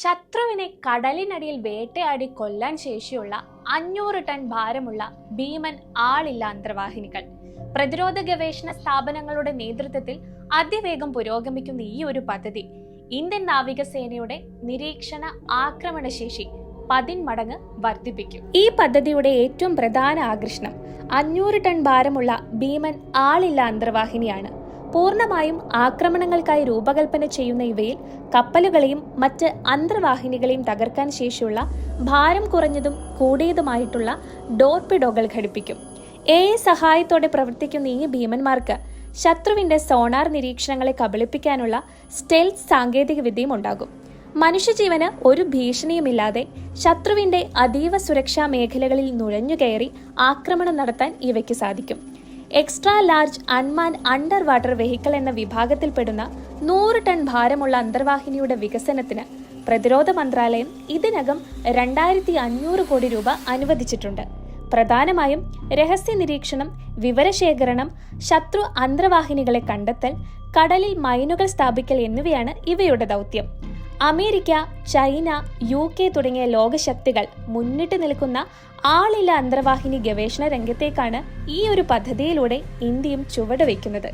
ശത്രുവിനെ കടലിനടിയിൽ വേട്ടയാടി കൊല്ലാൻ ശേഷിയുള്ള അഞ്ഞൂറ് ടൺ ഭാരമുള്ള ഭീമൻ ആളില്ല അന്തർവാഹിനികൾ. പ്രതിരോധ ഗവേഷണ സ്ഥാപനങ്ങളുടെ നേതൃത്വത്തിൽ അതിവേഗം പുരോഗമിക്കുന്ന ഈ ഒരു പദ്ധതി ഇന്ത്യൻ നാവികസേനയുടെ നിരീക്ഷണ ആക്രമണശേഷി പതിന്മടങ്ങ് വർദ്ധിപ്പിക്കും. ഈ പദ്ധതിയുടെ ഏറ്റവും പ്രധാന ആകർഷണം അഞ്ഞൂറ് ടൺ ഭാരമുള്ള ഭീമൻ ആളില്ല അന്തർവാഹിനിയാണ്. പൂർണമായും ആക്രമണങ്ങൾക്കായി രൂപകൽപ്പന ചെയ്യുന്ന ഇവയിൽ കപ്പലുകളെയും മറ്റ് അന്തർവാഹിനികളെയും തകർക്കാൻ ശേഷിയുള്ള ഭാരം കുറഞ്ഞതും കൂടിയതുമായിട്ടുള്ള ഡോർപിഡോകൾ ഘടിപ്പിക്കും. എ സഹായത്തോടെ പ്രവർത്തിക്കുന്ന ഈ ഭീമന്മാർക്ക് ശത്രുവിന്റെ സോണാർ നിരീക്ഷണങ്ങളെ കബളിപ്പിക്കാനുള്ള സ്റ്റെൽത്ത് സാങ്കേതിക വിദ്യയും ഉണ്ടാകും മനുഷ്യജീവന് ഒരു ഭീഷണിയുമില്ലാതെ ശത്രുവിന്റെ അതീവ സുരക്ഷാ മേഖലകളിൽ നുഴഞ്ഞുകയറി ആക്രമണം നടത്താൻ ഇവയ്ക്ക് സാധിക്കും. Extra large unmanned under water vehicle എന്ന വിഭാഗത്തിൽപ്പെടുന്ന നൂറ് ടൺ ഭാരമുള്ള അന്തർവാഹിനിയുടെ വികസനത്തിന് പ്രതിരോധ മന്ത്രാലയം ഇതിനകം രണ്ടായിരത്തി അഞ്ഞൂറ് കോടി രൂപ അനുവദിച്ചിട്ടുണ്ട്. പ്രധാനമായും രഹസ്യ നിരീക്ഷണം വിവരശേഖരണം ശത്രു അന്തർവാഹിനികളെ കണ്ടെത്തൽ കടലിൽ മൈനുകൾ സ്ഥാപിക്കൽ എന്നിവയാണ് ഇവയുടെ ദൗത്യം. അമേരിക്ക ചൈന യു കെ തുടങ്ങിയ ലോകശക്തികൾ മുന്നിട്ട് നിൽക്കുന്ന ആളില്ല അന്തർവാഹിനി ഗവേഷണ രംഗത്തേക്കാണ് ഈ ഒരു പദ്ധതിയിലൂടെ ഇന്ത്യയും ചുവടുവെക്കുന്നത്